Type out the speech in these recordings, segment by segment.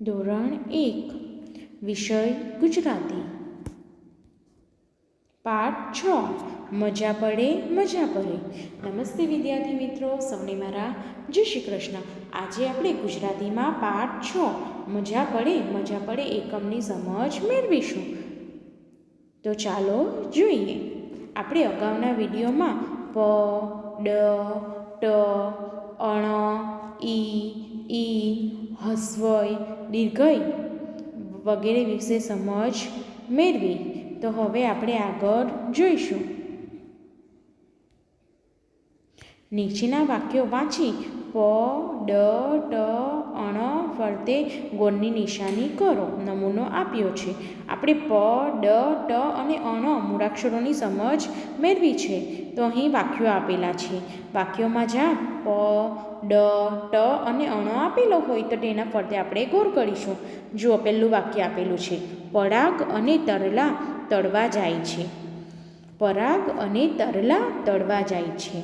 ધોરણ એક, વિષય ગુજરાતી. પાઠ છ, મજા પડે મજા પડે. નમસ્તે વિદ્યાર્થી મિત્રો, સૌને મારા જય શ્રી કૃષ્ણ. આજે આપણે ગુજરાતીમાં પાઠ છ, મજા પડે મજા પડે એકમની સમજ મેળવીશું. તો ચાલો જોઈએ. આપણે અગાઉના વિડીયોમાં પ, ડ, ટ, અણ, ઈ ઈ હસ્વય દીર્ઘય વગેરે વિશે સમજ મેળવી. તો હવે આપણે આગળ જોઈશું. નીચેના વાક્યો વાંચી. પ, ડ, ટ, અણ ફરતે ગોળની નિશાની કરો. નમૂનો આપ્યો છે. આપણે પ, ડ, ટ અને અણ મૂળાક્ષરોની સમજ મેળવી છે. તો અહીં વાક્યો આપેલા છે. વાક્યોમાં જ્યાં પ, ડ, ટ અને અણ આપેલો હોય તો તેના ફરતે આપણે ગોર કરીશું. જુઓ, પહેલું વાક્ય આપેલું છે. પરાગ અને તરલા તળવા જાય છે. પરાગ અને તરલા તળવા જાય છે.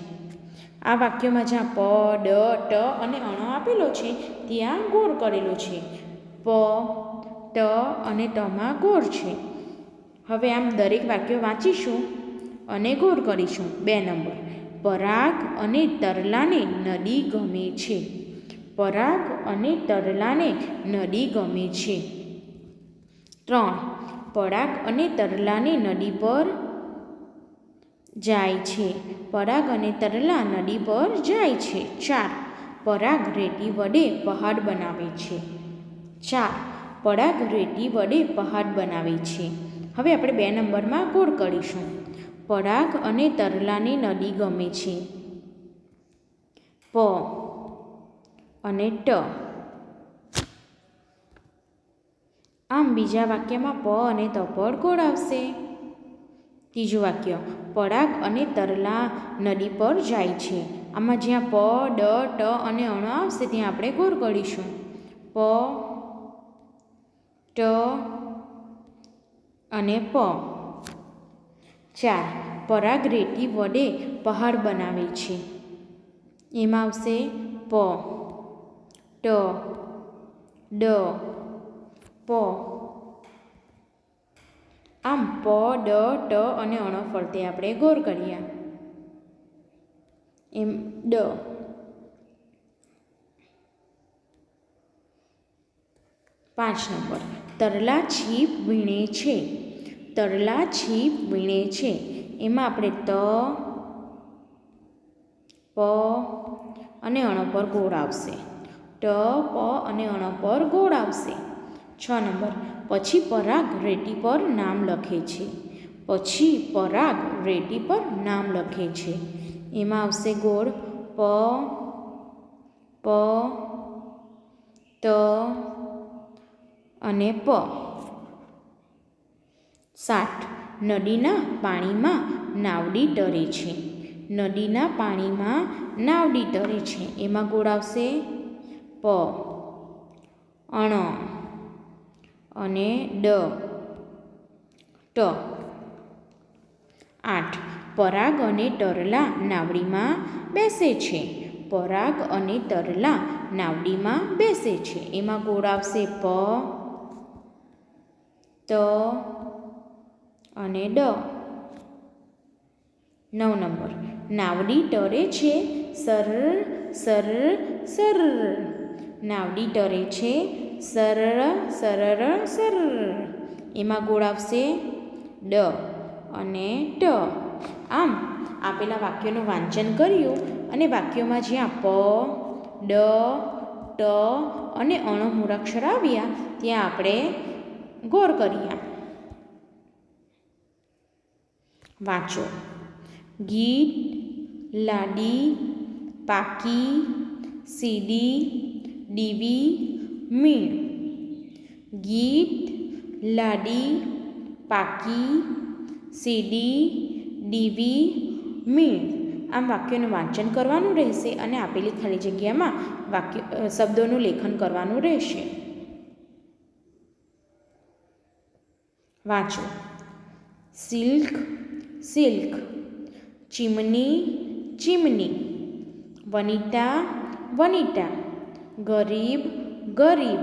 આ વાક્યમાં જ્યાં પ, ડ, ટ અને અણ આપેલો છે, ત્યાં ગોળ કરેલો છે. પ, ટ અને ટમાં ગોળ છે. હવે આમ દરેક વાક્યો વાંચીશું. અને ગોળ કરીશું બે નંબર. પરાગ અને તરલાને નદી ગમે છે. પરાગ અને તરલાને નદી ગમે છે. ત્રણ. પરાગ અને તરલાને નદી પર જાય છે. પરાગ અને તરલા નદી પર જાય છે. ચાર. પરાગ રેતી વડે પહાડ બનાવે છે. ચાર. પરાગ રેતી વડે પહાડ બનાવે છે. હવે આપણે બે નંબરમાં ગોળ કરીશું. પરાગ અને તરલાને નદી ગમે છે. પ. અને ટ. આમ બીજા વાક્યમાં પ અને ત પર આવશે? ત્રીજું વાક્ય, પરાગ અને તરલા નદી પર જાય છે. આમાં જ્યાં પ, ડ, ટ અને અણ આવશે, ત્યાં આપણે ગોળ કરીશું. પ, ટ અને પ. ચાર પરાગ રેતી વડે પહાડ બનાવે છે. એમાં આવશે પ, ટ, ડ, પ. આમ પ, ડ, ટ અને અણ ફરતે આપણે ગોર કરીએ એમ, ડ. પાંચ નંબર. તરલા છીપ વીણે છે. તરલા છીપ વીણે છે. એમાં આપણે ત, પ અને અણ પર ગોળ આવશે. ટ, પ અને અણ પર ગોળ આવશે. છ નંબર. પછી પરાગ રેટી પર નામ લખે છે. પછી પરાગ રેટી પર નામ લખે છે. એમાં આવશે ગોળ. પ પ, ત અને પ. સાત નદીના પાણીમાં નાવડી તરે છે. નદીના પાણીમાં નાવડી તરે છે. એમાં ગોળ આવશે? પ. અણ. અને ડ. ટ. આઠ. પરાગ અને તરલા નાવડીમાં બેસે છે. પરાગ અને તરલા નાવડીમાં બેસે છે. એમાં ગોળ આવશે પ. ત. અને ડ. નવ નંબર. નાવડી ટરે છે સર સર સર નાવડી ટરે છે સરળ સરળ સર એમાં ગોળ આવશે ડ અને ટ. આમ આપેલા વાક્યોનું વાંચન કર્યું અને વાક્યોમાં જ્યાં પ, ડ, ટ અને અણ મૂળાક્ષર આવ્યા, ત્યાં આપણે ગોર કર્યા. વાંચો. ગીત, લાડી, પાકી, સીડી, ડીવી, મીણ. ગીત, લાડી, પાકી, સીડી, ડીવી, મીણ. આમ વાક્યોનું વાંચન કરવાનું રહેશે અને આપેલી ખાલી જગ્યામાં વાક્ય શબ્દોનું લેખન કરવાનું રહેશે. વાંચો. સિલ્ક સિલ્ક, ચીમની ચીમની, વનિતા વનિતા, ગરીબ ગરીબ,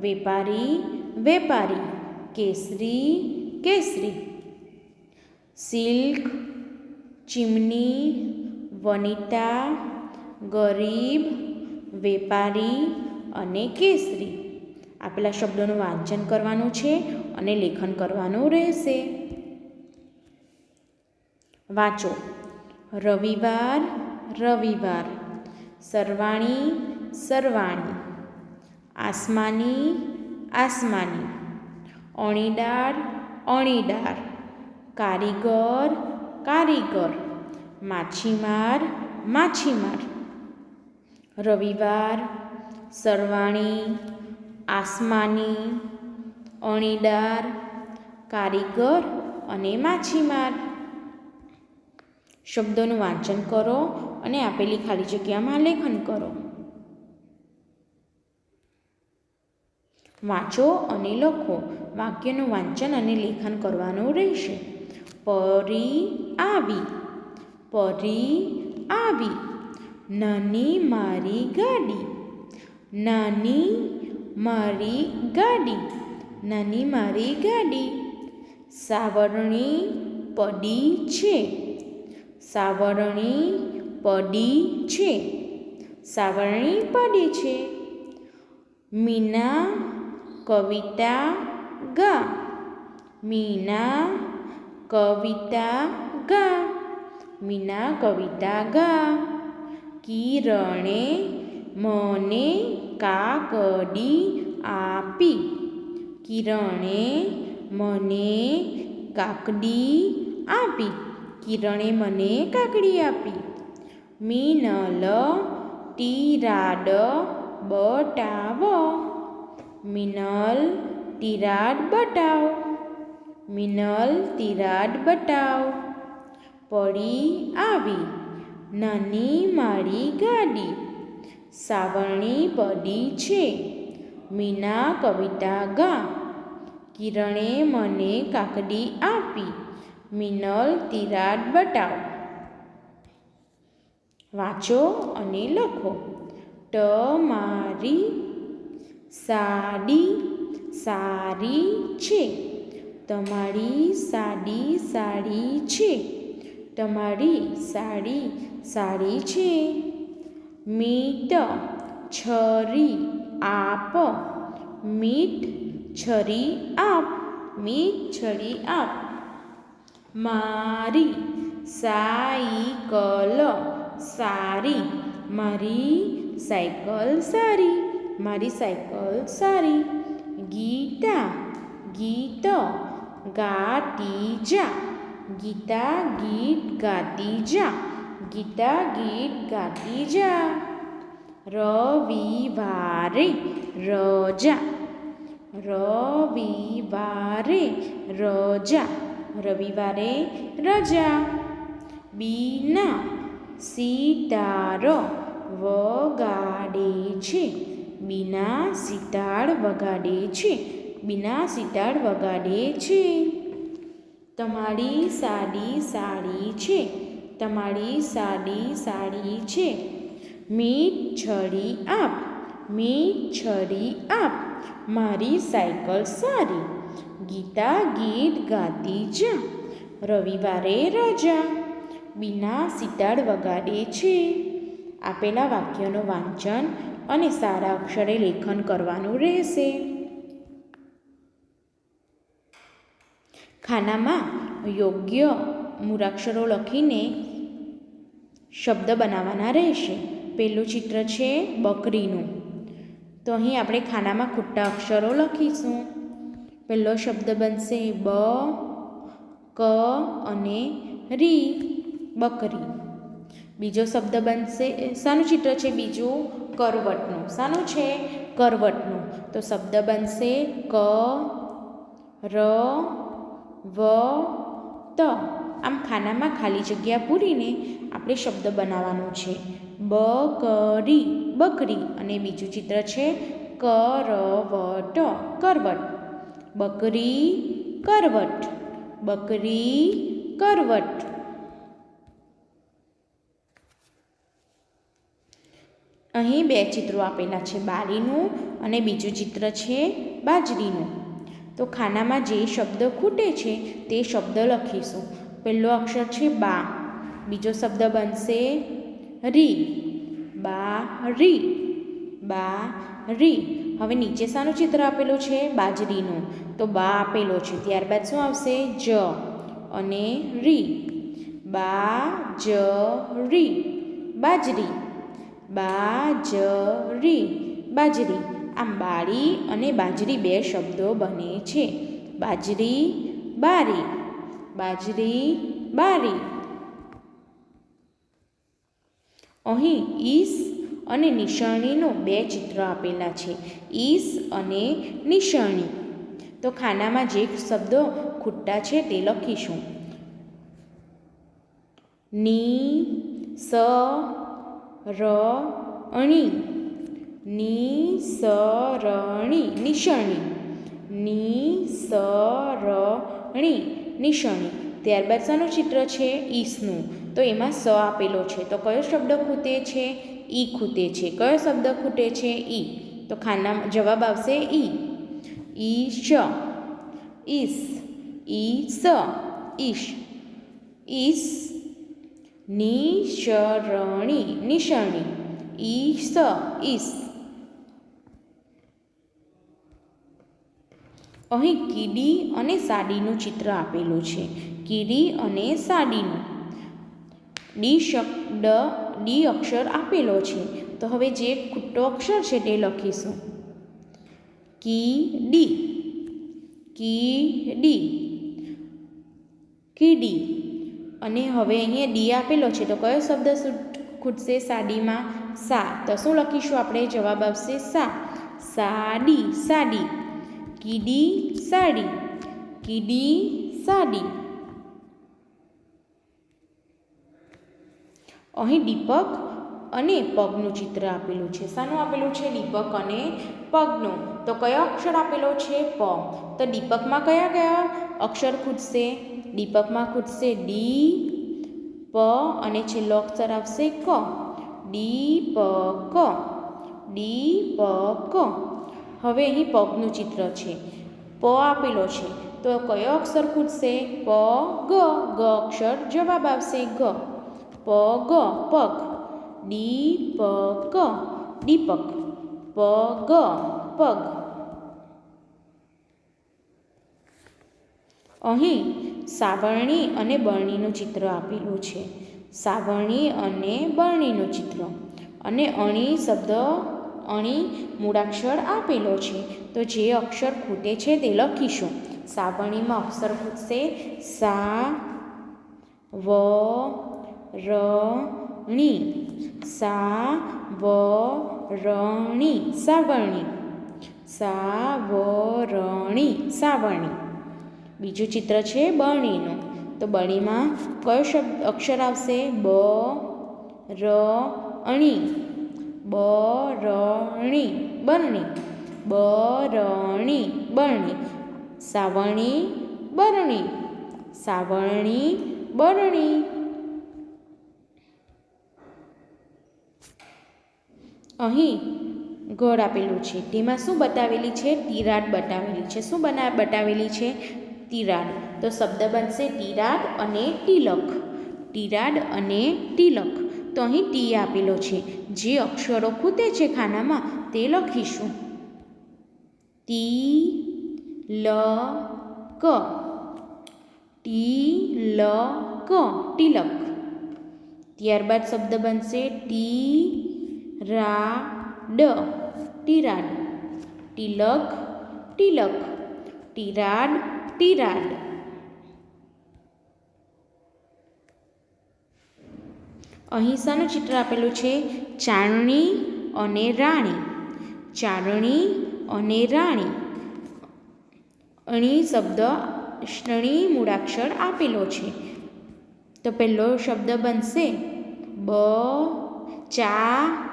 વેપારી વેપારી, કેસરી કેસરી. સિલ્ક, ચીમની, વનિતા, ગરીબ, વેપારી અને કેસરી. આપેલા શબ્દોનું વાંચન કરવાનું છે અને લેખન કરવાનું રહેશે. વાંચો. રવિવાર રવિવાર. સરવાણી સરવાણી. આસમાની આસમાની. અણીદાર અણીદાર કારીગર કારીગર. માછીમાર માછીમાર. રવિવાર, સરવાણી, આસમાની. અણીદાર કારીગર અને માછીમાર. શબ્દોનું વાંચન કરો અને આપેલી ખાલી જગ્યામાં લેખન કરો. વાંચો અને લખો. વાક્યનું વાંચન અને લેખન કરવાનું રહેશે. પરી આવી. પરી આવી. નાની મારી ગાડી. નાની મારી ગાડી. નાની મારી ગાડી. સાવરણી પડી છે. સાવરણી પડી છે. સાવરણી પડી છે. મીના કવિતા ગા. મીના કવિતા ગા. મીના કવિતા ગા. કિરણે મને કાકડી આપી. કિરણે મને કાકડી આપી. કિરણે મને કાકડી આપી. મીનલ તિરાડ, બટાવ. મિનલ, તિરાડ બટાવ. મિનલ, તિરાડ બટાવ. પડી આવી. નાની મારી ગાડી. સાવરણી પડી છે. મીના કવિતા ગા. કિરણે મને કાકડી આપી. મિનલ તિરાડ બટાવ. વાંચો અને લખો. તમારી સાડી સારી છે. તમારી સાડી સાડી છે. તમારી સાડી સાડી છે. મીટ છરી આપ. મીટ છરી આપ. મીટ છરી આપ. મારી સાઈકલ સારી, મારી સાયકલ સારી, મારી સાયકલ સારી. ગીતા, ગીત ગાતી જા, ગીતા ગીત ગાતી જા, ગીતા ગીત ગાતી જા. રવિવારે રજા રવિવારે રજા. રવિવારે રજા. બીના સિતાર વગાડે છે. બીના સિતાર વગાડે છે. બીના સિતાર વગાડે છે. તમારી સાડી સાડી છે. તમારી સાડી સાડી છે. મીઠ છડી આપ મીઠ છડી આપ. મારી સાયકલ સારી. ગીતા ગીત ગાતી જા. રવિવારે રજા બીના સિતાર વગાડે છે. આપેલા વાક્યનું વાંચન અને સારા અક્ષરે લેખન કરવાનું રહેશે. ખાનામાં યોગ્ય મૂળાક્ષરો લખીને શબ્દ બનાવવાના રહેશે. પહેલું ચિત્ર છે બકરીનું. તો અહીં આપણે ખાનામાં ખોટા અક્ષરો લખીશું. પહેલો શબ્દ બનશે બ, ક અને રી, બકરી. બીજો શબ્દ બનશે શાનું ચિત્ર છે બીજું કરવટનું. શાનું છે કરવટનું. તો શબ્દ બનશે ક, ર, વ, ત. આમ ખાનામાં ખાલી જગ્યા પૂરીને આપણે શબ્દ બનાવવાનો છે. બકરી બકરી. અને બીજું ચિત્ર છે કરવટ કરવટ. બકરી કરવટ બકરી કરવટ. અહીં બે ચિત્રો આપેલા છે, બારીનું અને બીજું ચિત્ર છે, બાજરીનું. તો ખાનામાં જે શબ્દ ખૂટે છે, તે શબ્દ લખીશું. પહેલો અક્ષર છે, બા. બીજો શબ્દ બનશે, રી. બા રી બા રી હવે નીચે શાનું ચિત્ર આપેલું છે, બાજરીનું. તો બા આપેલો છે. ત્યારબાદ શું આવશે? જ અને રી. બા જ રી બાજરી. બા જ રી બાજરી. આમ બારી અને બાજરી બે શબ્દો બને છે. બાજરી, બારી. બાજરી, બારી. અહીં ઈસ અને નિશાણીનો બે ચિત્ર આપેલા છે. ઈસ અને નિશાણી. તો ખાનામાં જે શબ્દો ખૂટતા છે તે લખીશું. ની, સ, ર અણી ની, સ સ રણી નિશાણી. ત્યારબાદ શાનું ચિત્ર છે ઈસનું. તો એમાં સ આપેલો છે. તો કયો શબ્દ ખૂટે છે? ઈ ખૂટે છે. કયો શબ્દ ખૂટે છે? ઈ. તો ખાના જવાબ આવશે ઈ. ઈ શ ઈસ. ઈ સ ઈશ. ઈસ. નિશરણી. ઈ સ ઈસ. અહીં કીડી અને સાડીનું ચિત્ર આપેલું છે. કીડી અને સાડીનું. ડી શબ્દ ડી અક્ષર આપેલો છે. તો હવે જે ખુટ્ટો અક્ષર છે તે લખીશું. કી ડી. કી કીડી કીડી અને હવે અહીંયા ડી આપેલો છે. તો કયો શબ્દ ખૂટશે? સાડીમાં સા. તો શું લખીશું આપણે? જવાબ આવશે સા. સાડી સાડી. કીડી સાડી. કીડી સાડી. અહીં દીપક અને પગનું ચિત્ર આપેલું છે. શાનું આપેલું છે દીપક અને પગનું. તો કયો અક્ષર આપેલો છે? પ. તો દીપકમાં કયા કયા અક્ષર ખૂટશે? દીપકમાં ખૂટશે ડી, પ અને છેલ્લો અક્ષર આવશે ક. ડી પ ક ડી પ ક હવે અહીં પગનું ચિત્ર છે. પ આપેલો છે. તો કયો અક્ષર ખૂટશે? પ, ગ. ગ અક્ષર જવાબ આવશે ગ. પ ગ પગ. ડી પ ક દીપક. પ ગ પગ. અહીં સાવરણી અને બરણીનું ચિત્ર આપેલું છે. સાવરણી અને બરણીનું ચિત્ર. અને અણી શબ્દ, અણી મૂળાક્ષર આપેલો છે. તો જે અક્ષર ખૂટે છે તે લખીશું. સાવરણીમાં અક્ષર ખૂટશે સા, વ ર ણી સા વ રણી સાવરણી સાવરણી સાવરણી બીજું ચિત્ર છે બણીનું તો બણીમાં કયો શબ્દ અક્ષર આવશે? બ, ર અણી બરણી બરણી. બરણી બરણી. સાવરણી બરણી. સાવરણી, બરણી. અહીં ઘર આપેલું છે. તેમાં શું બતાવેલી છે? તિરાડ બતાવેલી છે. શું બના, બતાવેલી છે? તિરાડ. તો શબ્દ બનશે તિરાડ અને તિલક. તિરાડ અને તિલક. તો અહીં ટી આપેલો છે. જે અક્ષરો ખૂટે છે ખાનામાં તે લખીશું. તી લ ક ટી લ ક તિલક. ત્યારબાદ શબ્દ બનશે ટી રા ડ ટીરાડ તિલક તિલક. તિરાડ તિરાડ. અહીં શાનું ચિત્ર આપેલું છે, ચારણી અને રાણી. ચારણી અને રાણી. અણી શબ્દ શ્રણી મૂળાક્ષર આપેલો છે. તો પહેલો શબ્દ બનશે બ, ચા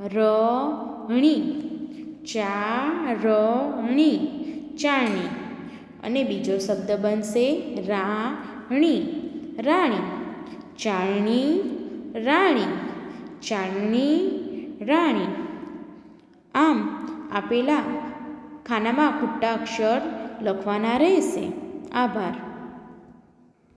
ર ણી ચારણી ચારણી અને બીજો શબ્દ બનશે રાણી રાણી, ચારણી રાણી ચારણી, રાણી. આમ આપેલા ખાનામાં ખોટા અક્ષર લખવાના રહેશે. આભાર.